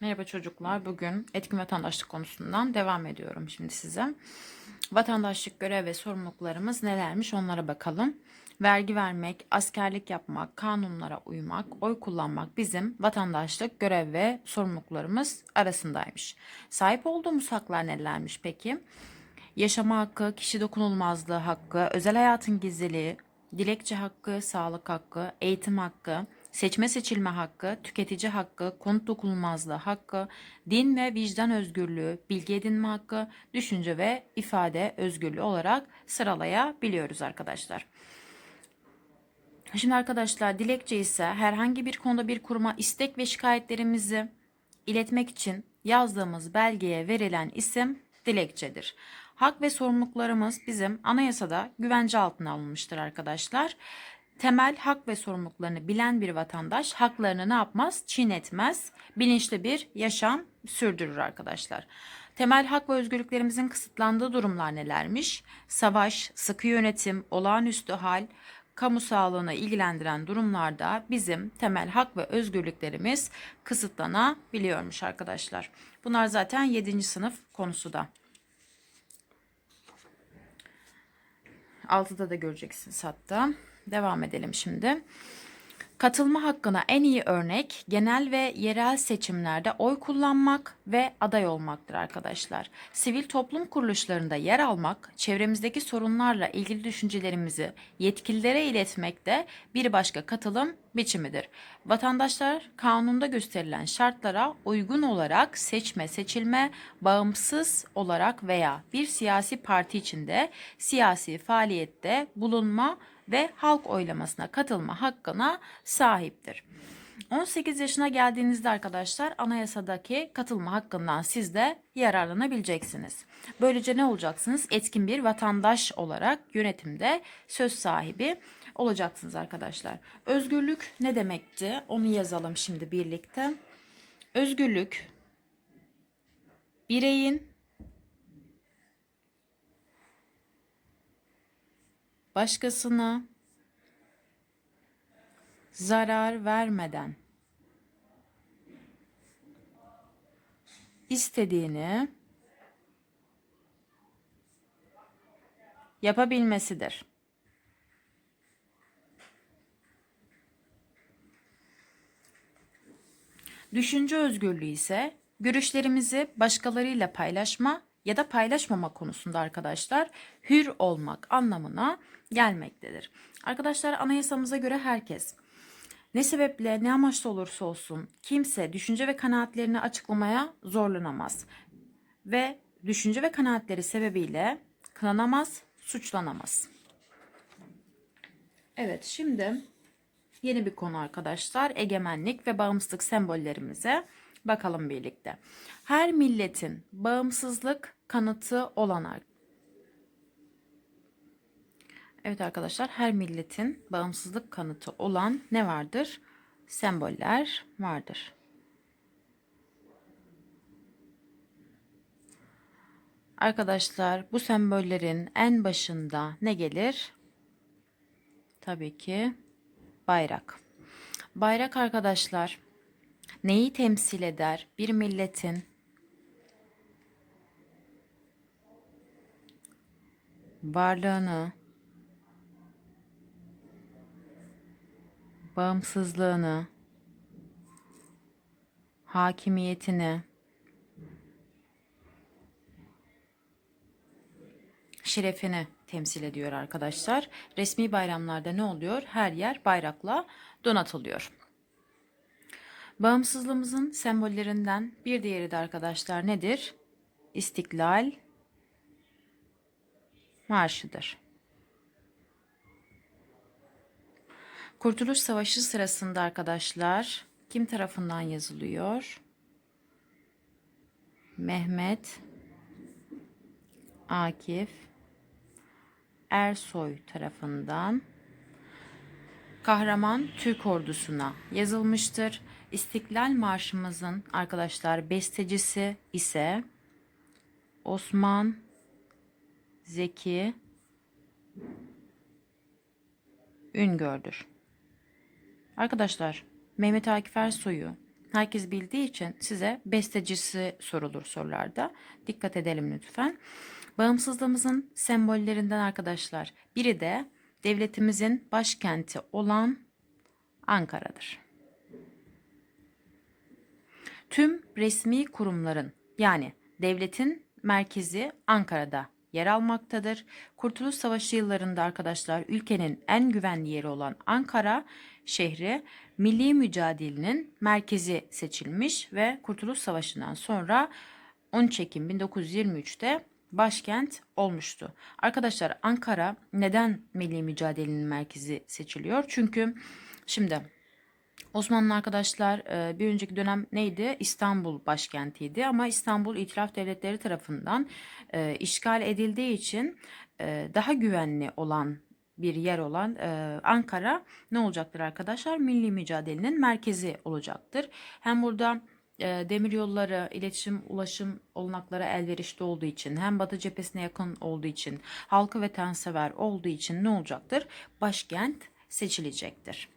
Merhaba çocuklar. Bugün etkin vatandaşlık konusundan devam ediyorum şimdi size. Vatandaşlık görev ve sorumluluklarımız nelermiş onlara bakalım. Vergi vermek, askerlik yapmak, kanunlara uymak, oy kullanmak bizim vatandaşlık görev ve sorumluluklarımız arasındaymış. Sahip olduğumuz haklar nelermiş peki? Yaşama hakkı, kişi dokunulmazlığı hakkı, özel hayatın gizliliği, dilekçe hakkı, sağlık hakkı, eğitim hakkı, seçme seçilme hakkı, tüketici hakkı, konut dokunulmazlığı hakkı, din ve vicdan özgürlüğü, bilgi edinme hakkı, düşünce ve ifade özgürlüğü olarak sıralayabiliyoruz arkadaşlar. Şimdi arkadaşlar dilekçe ise herhangi bir konuda bir kuruma istek ve şikayetlerimizi iletmek için yazdığımız belgeye verilen isim dilekçedir. Hak ve sorumluluklarımız bizim anayasada güvence altına alınmıştır arkadaşlar. Temel hak ve sorumluluklarını bilen bir vatandaş haklarını ne yapmaz? Çiğnetmez. Bilinçli bir yaşam sürdürür arkadaşlar. Temel hak ve özgürlüklerimizin kısıtlandığı durumlar nelermiş? Savaş, sıkı yönetim, olağanüstü hal, kamu sağlığına ilgilendiren durumlarda bizim temel hak ve özgürlüklerimiz kısıtlanabiliyormuş arkadaşlar. Bunlar zaten 7. sınıf konusu da. 6'da da göreceksiniz hatta. Devam edelim şimdi. Katılma hakkına en iyi örnek genel ve yerel seçimlerde oy kullanmak ve aday olmaktır arkadaşlar. Sivil toplum kuruluşlarında yer almak, çevremizdeki sorunlarla ilgili düşüncelerimizi yetkililere iletmek de bir başka katılım biçimidir. Vatandaşlar kanunda gösterilen şartlara uygun olarak seçme, seçilme, bağımsız olarak veya bir siyasi parti içinde siyasi faaliyette bulunma ve halk oylamasına katılma hakkına sahiptir. 18 yaşına geldiğinizde arkadaşlar anayasadaki katılma hakkından siz de yararlanabileceksiniz. Böylece ne olacaksınız? Etkin bir vatandaş olarak yönetimde söz sahibi olacaksınız arkadaşlar. Özgürlük ne demekti? Onu yazalım şimdi birlikte. Özgürlük bireyin başkasına zarar vermeden istediğini yapabilmesidir. Düşünce özgürlüğü ise görüşlerimizi başkalarıyla paylaşma ya da paylaşmama konusunda arkadaşlar hür olmak anlamına gelmektedir. Arkadaşlar anayasamıza göre herkes ne sebeple ne amaçla olursa olsun kimse düşünce ve kanaatlerini açıklamaya zorlanamaz ve düşünce ve kanaatleri sebebiyle kınanamaz, suçlanamaz. Evet şimdi yeni bir konu arkadaşlar egemenlik ve bağımsızlık sembollerimize bakalım birlikte. Her milletin bağımsızlık kanıtı olan Evet arkadaşlar her milletin bağımsızlık kanıtı olan ne vardır? Semboller vardır. Arkadaşlar bu sembollerin en başında ne gelir? Tabii ki bayrak. Bayrak arkadaşlar neyi temsil eder? Bir milletin varlığını, bağımsızlığını, hakimiyetini, şerefini temsil ediyor arkadaşlar. Resmi bayramlarda ne oluyor? Her yer bayrakla donatılıyor. Bağımsızlığımızın sembollerinden bir diğeri de arkadaşlar nedir? İstiklal Marşı'dır. Kurtuluş Savaşı sırasında arkadaşlar kim tarafından yazılıyor? Mehmet Akif Ersoy tarafından kahraman Türk ordusuna yazılmıştır. İstiklal Marşımızın arkadaşlar bestecisi ise Osman Zeki Üngör'dür. Arkadaşlar Mehmet Akif Ersoy'u herkes bildiği için size bestecisi sorulur sorularda. Dikkat edelim lütfen. Bağımsızlığımızın sembollerinden arkadaşlar biri de devletimizin başkenti olan Ankara'dır. Tüm resmi kurumların yani devletin merkezi Ankara'da yer almaktadır. Kurtuluş Savaşı yıllarında arkadaşlar ülkenin en güvenli yeri olan Ankara şehri milli mücadelenin merkezi seçilmiş ve Kurtuluş Savaşı'ndan sonra 13 Ekim 1923'te başkent olmuştu. Arkadaşlar Ankara neden milli mücadelenin merkezi seçiliyor? Çünkü şimdi Osmanlı arkadaşlar e, bir önceki dönem neydi? İstanbul başkentiydi ama İstanbul İtilaf Devletleri tarafından e, işgal edildiği için e, daha güvenli olan bir yer olan Ankara ne olacaktır arkadaşlar? Milli mücadelenin merkezi olacaktır. Hem burada demir yolları, iletişim, ulaşım olanakları elverişli olduğu için hem Batı cephesine yakın olduğu için halkı vatansever olduğu için ne olacaktır? Başkent seçilecektir.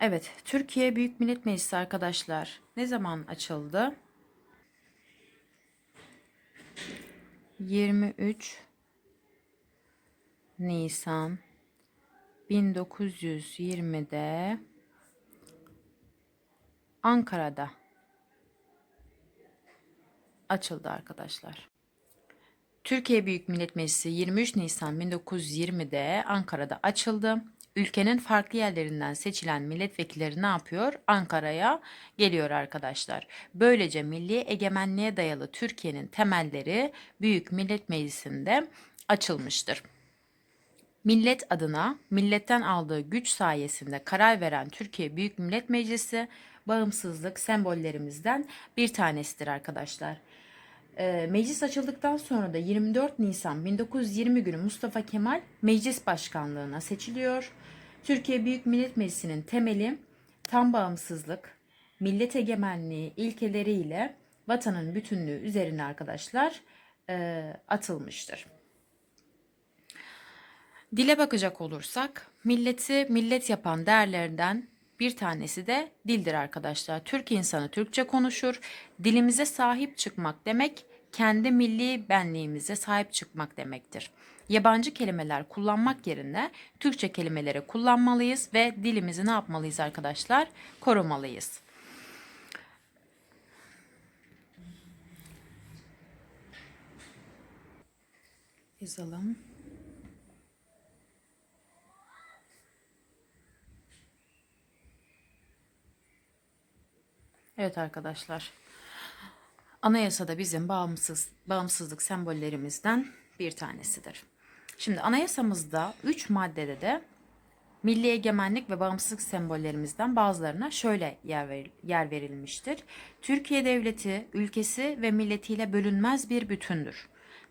Evet, Türkiye Büyük Millet Meclisi arkadaşlar ne zaman açıldı? 23 Nisan 1920'de Ankara'da açıldı arkadaşlar. Türkiye Büyük Millet Meclisi 23 Nisan 1920'de Ankara'da açıldı ülkenin farklı yerlerinden seçilen milletvekilleri ne yapıyor? Ankara'ya geliyor arkadaşlar. Böylece milli egemenliğe dayalı Türkiye'nin temelleri Büyük Millet Meclisi'nde açılmıştır. Millet adına milletten aldığı güç sayesinde karar veren Türkiye Büyük Millet Meclisi bağımsızlık sembollerimizden bir tanesidir arkadaşlar. E, meclis açıldıktan sonra da 24 Nisan 1920 günü Mustafa Kemal meclis başkanlığına seçiliyor. Türkiye Büyük Millet Meclisi'nin temeli tam bağımsızlık, millet egemenliği ilkeleriyle vatanın bütünlüğü üzerine arkadaşlar e, atılmıştır. Dile bakacak olursak milleti millet yapan değerlerden bir tanesi de dildir arkadaşlar. Türk insanı Türkçe konuşur. Dilimize sahip çıkmak demek kendi milli benliğimize sahip çıkmak demektir. Yabancı kelimeler kullanmak yerine Türkçe kelimeleri kullanmalıyız ve dilimizi ne yapmalıyız arkadaşlar? Korumalıyız. Yazalım. Evet arkadaşlar. Anayasada bizim bağımsız bağımsızlık sembollerimizden bir tanesidir. Şimdi anayasamızda 3 maddede de milli egemenlik ve bağımsızlık sembollerimizden bazılarına şöyle yer, ver, yer verilmiştir. Türkiye devleti ülkesi ve milletiyle bölünmez bir bütündür.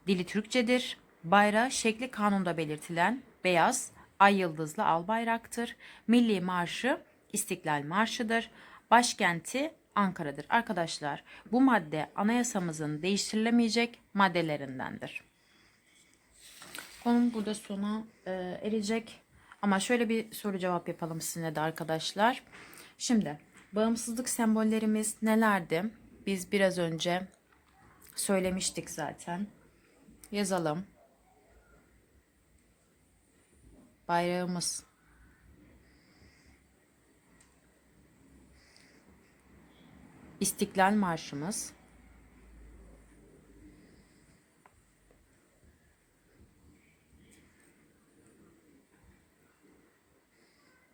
Dili Türkçedir. Bayrağı şekli kanunda belirtilen beyaz ay yıldızlı al bayraktır. Milli marşı İstiklal Marşı'dır. Başkenti Ankara'dır. Arkadaşlar bu madde anayasamızın değiştirilemeyecek maddelerindendir. Konum burada sona e, erecek. Ama şöyle bir soru cevap yapalım sizinle de arkadaşlar. Şimdi bağımsızlık sembollerimiz nelerdi? Biz biraz önce söylemiştik zaten. Yazalım. Bayrağımız İstiklal Marşımız,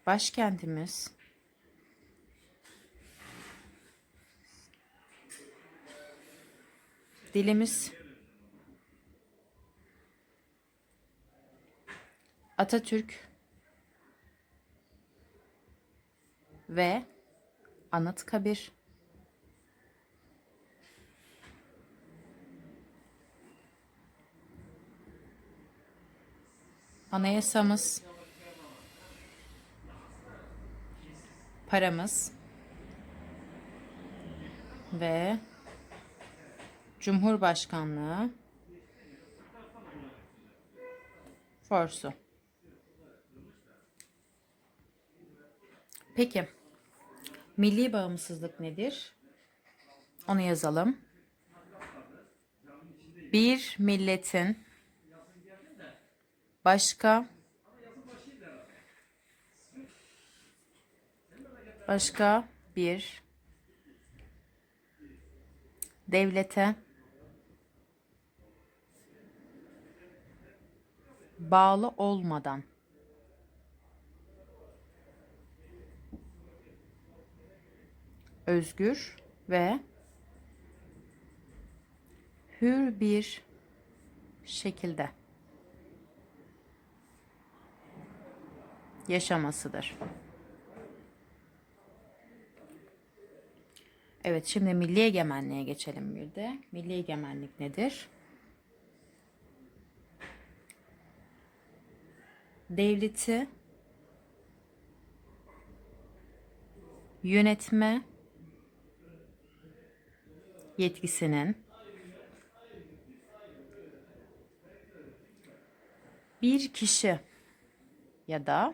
başkentimiz, dilimiz, Atatürk. Ve Anıtkabir Anayasamız, paramız ve Cumhurbaşkanlığı forsu. Peki milli bağımsızlık nedir? Onu yazalım. Bir milletin başka? Başka? Bir. Devlete. Bağlı olmadan. Özgür ve hür bir şekilde yaşamasıdır. Evet, şimdi milli egemenliğe geçelim bir de. Milli egemenlik nedir? Devleti yönetme yetkisinin bir kişi ya da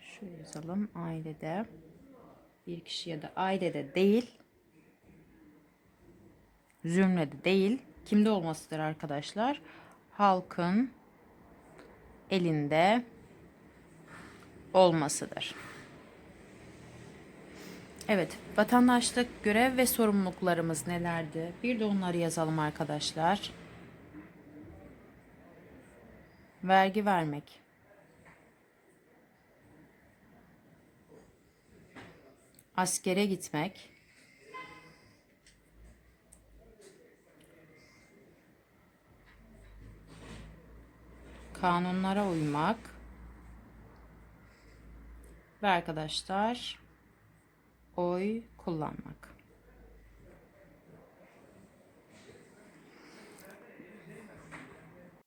şöyle yazalım ailede bir kişi ya da ailede değil zümrede değil kimde olmasıdır arkadaşlar halkın elinde olmasıdır. Evet, vatandaşlık görev ve sorumluluklarımız nelerdi? Bir de onları yazalım arkadaşlar. Vergi vermek. Askere gitmek. Kanunlara uymak. Ve arkadaşlar oy kullanmak.